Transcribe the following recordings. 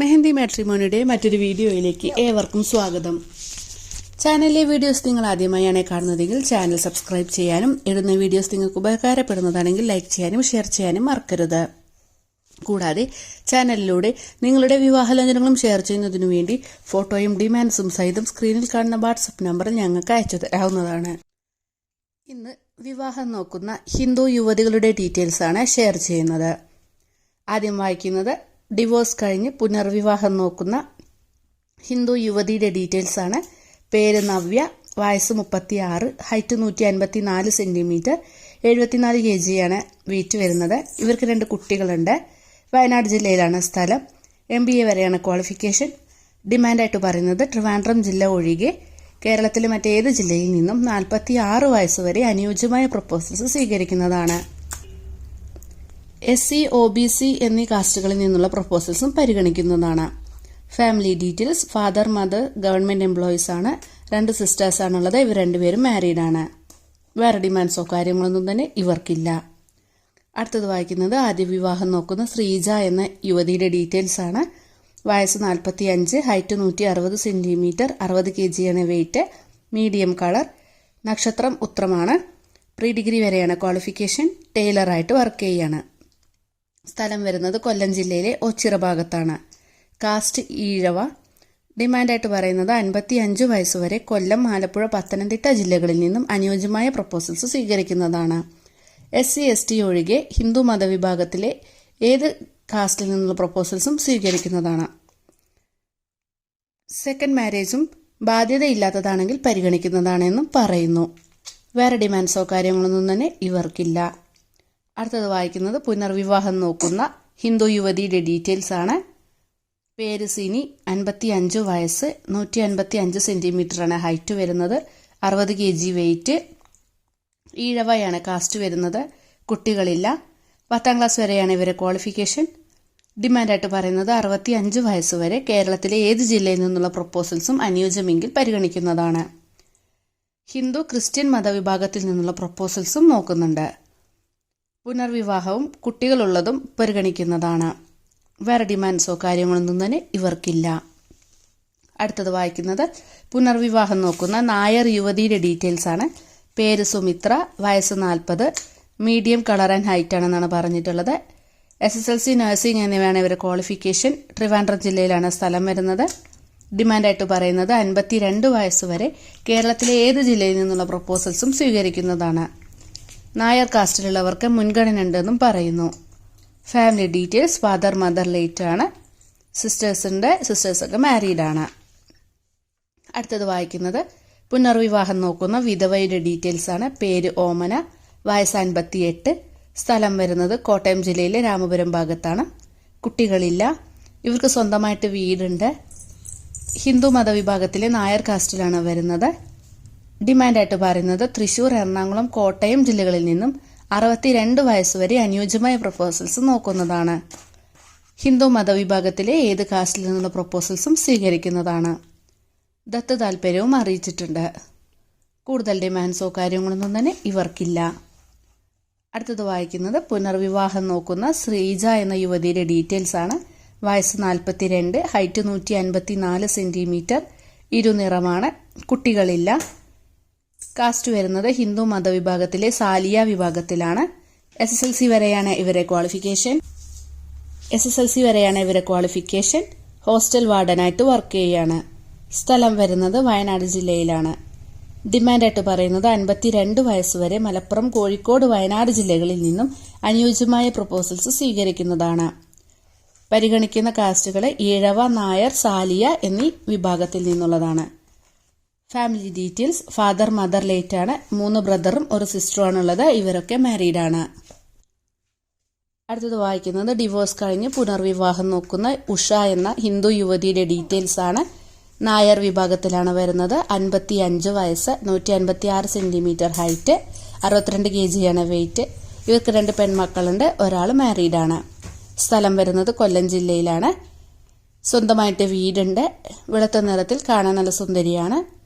മെഹന്തി മാട്രിമോണിയുടെ മറ്റൊരു വീഡിയോയിലേക്ക് ഏവർക്കും സ്വാഗതം. ചാനലിലെ വീഡിയോസ് നിങ്ങൾ ആദ്യമായാണ് കാണുന്നതെങ്കിൽ ചാനൽ സബ്സ്ക്രൈബ് ചെയ്യാനും ഇടുന്ന വീഡിയോസ് നിങ്ങൾക്ക് ഉപകാരപ്പെടുന്നതാണെങ്കിൽ ലൈക്ക് ചെയ്യാനും ഷെയർ ചെയ്യാനും മറക്കരുത്. കൂടാതെ ചാനലിലൂടെ നിങ്ങളുടെ വിവാഹലംഘനങ്ങളും ഷെയർ ചെയ്യുന്നതിനു വേണ്ടി ഫോട്ടോയും ഡിമാൻസും സഹിതം സ്ക്രീനിൽ കാണുന്ന വാട്സപ്പ് നമ്പർ ഞങ്ങൾക്ക് അയച്ചു തരാവുന്നതാണ്. ഇന്ന് വിവാഹം നോക്കുന്ന ഹിന്ദു യുവതികളുടെ ഡീറ്റെയിൽസ് ആണ് ഷെയർ ചെയ്യുന്നത്. ആദ്യം വായിക്കുന്നത് ഡിവോഴ്സ് കഴിഞ്ഞ് പുനർവിവാഹം നോക്കുന്ന ഹിന്ദു യുവതിയുടെ ഡീറ്റെയിൽസ് ആണ്. പേര് നവ്യ വയസ്സ് മുപ്പത്തി ആറ് ഹൈറ്റ് നൂറ്റി അൻപത്തി നാല് സെന്റിമീറ്റർ എഴുപത്തിനാല് കെ ജിയാണ് വെയിറ്റ് വരുന്നത്. ഇവർക്ക് രണ്ട് കുട്ടികളുണ്ട്. വയനാട് ജില്ലയിലാണ് സ്ഥലം. എം ബി എ വരെയാണ് ക്വാളിഫിക്കേഷൻ ഡിമാൻഡായിട്ട് പറയുന്നത് ട്രിവാൻഡ്രം ജില്ല ഒഴികെ കേരളത്തിലെ മറ്റേത് ജില്ലയിൽ നിന്നും നാൽപ്പത്തി ആറ് വയസ്സ് വരെ അനുയോജ്യമായ proposals സ്വീകരിക്കുന്നതാണ്. S C O B C എന്നീ കാസ്റ്റുകളിൽ നിന്നുള്ള പ്രപ്പോസൽസും പരിഗണിക്കുന്നതാണ്. Family details father mother government employees ആണ്. രണ്ട് സിസ്റ്റേഴ്സ് ആണുള്ളത്. ഇവർ രണ്ടുപേരും മാരീഡ് ആണ്. വേറെ ഡിമാൻഡ്സോ കാര്യങ്ങളൊന്നും തന്നെ ഇവർക്കില്ല. അടുത്തത് വായിക്കുന്നത് ആദ്യ വിവാഹം നോക്കുന്ന ശ്രീജ എന്ന യുവതിയുടെ ഡീറ്റെയിൽസ് ആണ്. വയസ്സ് നാൽപ്പത്തി അഞ്ച് ഹൈറ്റ് നൂറ്റി അറുപത് സെന്റിമീറ്റർ അറുപത് കെ ആണ് വെയിറ്റ് മീഡിയം കളർ നക്ഷത്രം ഉത്രമാണ്. പ്രീ ഡിഗ്രി വരെയാണ് ക്വാളിഫിക്കേഷൻ ടൈലറായിട്ട് വർക്ക് ചെയ്യാണ്. സ്ഥലം വരുന്നത് കൊല്ലം ജില്ലയിലെ ഒച്ചിറ ഭാഗത്താണ്. കാസ്റ്റ് ഈഴവ. ഡിമാൻഡായിട്ട് പറയുന്നത് അൻപത്തി അഞ്ച് വയസ്സുവരെ കൊല്ലം ആലപ്പുഴ പത്തനംതിട്ട ജില്ലകളിൽ നിന്നും അനുയോജ്യമായ പ്രപ്പോസൽസ് സ്വീകരിക്കുന്നതാണ്. എസ് സി എസ് ടി ഒഴികെ ഹിന്ദു മതവിഭാഗത്തിലെ ഏത് കാസ്റ്റിൽ നിന്നുള്ള പ്രപ്പോസൽസും സ്വീകരിക്കുന്നതാണ്. സെക്കൻഡ് മാരേജും ബാധ്യതയില്ലാത്തതാണെങ്കിൽ പരിഗണിക്കുന്നതാണെന്നും പറയുന്നു. വേറെ ഡിമാൻഡ്സോ കാര്യങ്ങളൊന്നും തന്നെ ഇവർക്കില്ല. അടുത്തത് വായിക്കുന്നത് പുനർവിവാഹം നോക്കുന്ന ഹിന്ദു യുവതിയുടെ ഡീറ്റെയിൽസ് ആണ്. പേര് സിനി അൻപത്തി അഞ്ച് വയസ്സ് നൂറ്റി അൻപത്തി അഞ്ച് സെന്റിമീറ്ററാണ് ഹൈറ്റ് വരുന്നത് അറുപത് കെ ജി വെയിറ്റ് ഈഴവയാണ് കാസ്റ്റ് വരുന്നത് കുട്ടികളില്ല. പത്താം ക്ലാസ് വരെയാണ് ഇവരെ ക്വാളിഫിക്കേഷൻ ഡിമാൻഡായിട്ട് പറയുന്നത് അറുപത്തി അഞ്ച് വയസ്സ് വരെ കേരളത്തിലെ ഏത് ജില്ലയിൽ നിന്നുള്ള പ്രപ്പോസൽസും അനുയോജ്യമെങ്കിൽ പരിഗണിക്കുന്നതാണ്. ഹിന്ദു ക്രിസ്ത്യൻ മതവിഭാഗത്തിൽ നിന്നുള്ള പ്രപ്പോസൽസും നോക്കുന്നുണ്ട്. പുനർവിവാഹവും കുട്ടികളുള്ളതും പരിഗണിക്കുന്നതാണ്. വേറെ ഡിമാൻഡ്സോ കാര്യങ്ങളൊന്നും തന്നെ ഇവർക്കില്ല. അടുത്തത് വായിക്കുന്നത് പുനർവിവാഹം നോക്കുന്ന നായർ യുവതിയുടെ ഡീറ്റെയിൽസ് ആണ്. പേര് സുമിത്ര വയസ്സ് നാൽപ്പത് മീഡിയം കളർ ആൻഡ് ഹൈറ്റ് ആണെന്നാണ് പറഞ്ഞിട്ടുള്ളത്. S S L C nursing എന്നിവയാണ് ഇവരുടെ ക്വാളിഫിക്കേഷൻ. ട്രിവാൻഡ്രം ജില്ലയിലാണ് സ്ഥലം വരുന്നത്. ഡിമാൻഡായിട്ട് പറയുന്നത് അൻപത്തിരണ്ട് വയസ്സ് വരെ കേരളത്തിലെ ഏത് ജില്ലയിൽ നിന്നുള്ള പ്രപ്പോസൽസും സ്വീകരിക്കുന്നതാണ്. നായർ കാസ്റ്റിലുള്ളവർക്ക് മുൻഗണന ഉണ്ടെന്നും പറയുന്നു. Family details father mother late ആണ്. സിസ്റ്റേഴ്സിന്റെ സിസ്റ്റേഴ്സൊക്കെ മാരീഡ് ആണ്. അടുത്തത് വായിക്കുന്നത് പുനർവിവാഹം നോക്കുന്ന വിധവയുടെ ഡീറ്റെയിൽസ് ആണ്. പേര് ഓമന വയസ്സ് അൻപത്തിയെട്ട്. സ്ഥലം വരുന്നത് കോട്ടയം ജില്ലയിലെ രാമപുരം ഭാഗത്താണ്. കുട്ടികളില്ല. ഇവർക്ക് സ്വന്തമായിട്ട് വീടുണ്ട്. ഹിന്ദു മതവിഭാഗത്തിലെ നായർ കാസ്റ്റിലാണ് വരുന്നത്. ഡിമാൻഡായിട്ട് പറയുന്നത് തൃശൂർ എറണാകുളം കോട്ടയം ജില്ലകളിൽ നിന്നും അറുപത്തിരണ്ട് വയസ്സുവരെ അനുയോജ്യമായ പ്രപ്പോസൽസ് നോക്കുന്നതാണ്. ഹിന്ദു മതവിഭാഗത്തിലെ ഏത് കാസ്റ്റിൽ നിന്നുള്ള പ്രപ്പോസൽസും സ്വീകരിക്കുന്നതാണ്. ദത്ത് താല്പര്യവും അറിയിച്ചിട്ടുണ്ട്. കൂടുതൽ ഡിമാൻഡ്സോ കാര്യങ്ങളൊന്നും തന്നെ ഇവർക്കില്ല. അടുത്തത് വായിക്കുന്നത് പുനർവിവാഹം നോക്കുന്ന ശ്രീജ എന്ന യുവതിയുടെ ഡീറ്റെയിൽസ് ആണ്. വയസ്സ് നാൽപ്പത്തിരണ്ട് ഹൈറ്റ് നൂറ്റി അൻപത്തി നാല് സെന്റിമീറ്റർ ഇരുനിറമാണ് കുട്ടികളില്ല. കാസ്റ്റ് വരുന്നത് ഹിന്ദു മതവിഭാഗത്തിലെ സാലിയ വിഭാഗത്തിലാണ്. എസ് എസ് എൽ സി വരെയാണ് ഇവരെ qualification S S L C വരെയാണ് ഇവരെ ക്വാളിഫിക്കേഷൻ ഹോസ്റ്റൽ വാർഡനായിട്ട് വർക്ക് ചെയ്യുകയാണ് സ്ഥലം വരുന്നത് വയനാട് ജില്ലയിലാണ്. ഡിമാൻഡായിട്ട് പറയുന്നത് അൻപത്തിരണ്ട് വയസ്സുവരെ മലപ്പുറം കോഴിക്കോട് വയനാട് ജില്ലകളിൽ നിന്നും അനുയോജ്യമായ പ്രപ്പോസൽസ് സ്വീകരിക്കുന്നതാണ്. പരിഗണിക്കുന്ന കാസ്റ്റുകൾ ഈഴവ നായർ സാലിയ എന്നീ വിഭാഗത്തിൽ നിന്നുള്ളതാണ്. Family details father mother late ആണ്. മൂന്ന് ബ്രദറും ഒരു സിസ്റ്ററും ആണുള്ളത്. ഇവരൊക്കെ മാരീഡ് ആണ്. അടുത്തത് വായിക്കുന്നത് ഡിവോഴ്സ് കഴിഞ്ഞ് പുനർവിവാഹം നോക്കുന്ന ഉഷ എന്ന ഹിന്ദു യുവതിയുടെ ഡീറ്റെയിൽസ് ആണ്. നായർ വിഭാഗത്തിലാണ് വരുന്നത്. അൻപത്തി അഞ്ച് വയസ്സ് നൂറ്റി അൻപത്തി ആറ് സെന്റിമീറ്റർ ഹൈറ്റ് അറുപത്തിരണ്ട് കെ ജിയാണ് വെയിറ്റ് ഇവർക്ക് രണ്ട് പെൺമക്കളുണ്ട്. ഒരാൾ മാരീഡ് ആണ്. സ്ഥലം വരുന്നത് കൊല്ലം ജില്ലയിലാണ്. സ്വന്തമായിട്ട് വീടുണ്ട്. വെളുത്ത നിറത്തിൽ കാണാൻ നല്ല സുന്ദരിയാണ്.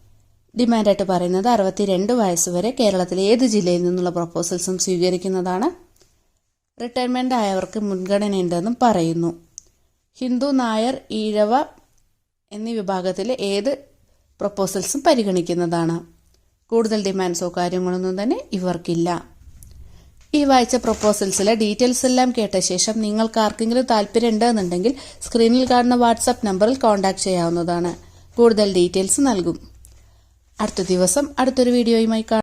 ഡിമാൻഡായിട്ട് പറയുന്നത് അറുപത്തിരണ്ട് വയസ്സുവരെ കേരളത്തിലെ ഏത് ജില്ലയിൽ നിന്നുള്ള പ്രപ്പോസൽസും സ്വീകരിക്കുന്നതാണ്. റിട്ടയർമെന്റ് ആയവർക്ക് മുൻഗണനയുണ്ടെന്നും പറയുന്നു. ഹിന്ദു നായർ ഈഴവ എന്നീ വിഭാഗത്തിലെ ഏത് പ്രപ്പോസൽസും പരിഗണിക്കുന്നതാണ്. കൂടുതൽ ഡിമാൻഡ്സോ കാര്യങ്ങളൊന്നും തന്നെ ഇവർക്കില്ല. ഈ വായിച്ച പ്രപ്പോസൽസിലെ ഡീറ്റെയിൽസ് എല്ലാം കേട്ട ശേഷം നിങ്ങൾക്ക് ആർക്കെങ്കിലും താല്പര്യം ഉണ്ടെന്നുണ്ടെങ്കിൽ സ്ക്രീനിൽ കാണുന്ന വാട്സാപ്പ് നമ്പറിൽ കോൺടാക്ട് ചെയ്യാവുന്നതാണ്. കൂടുതൽ ഡീറ്റെയിൽസ് നൽകും. അടുത്ത ദിവസം അടുത്തൊരു വീഡിയോയുമായി കാണാം.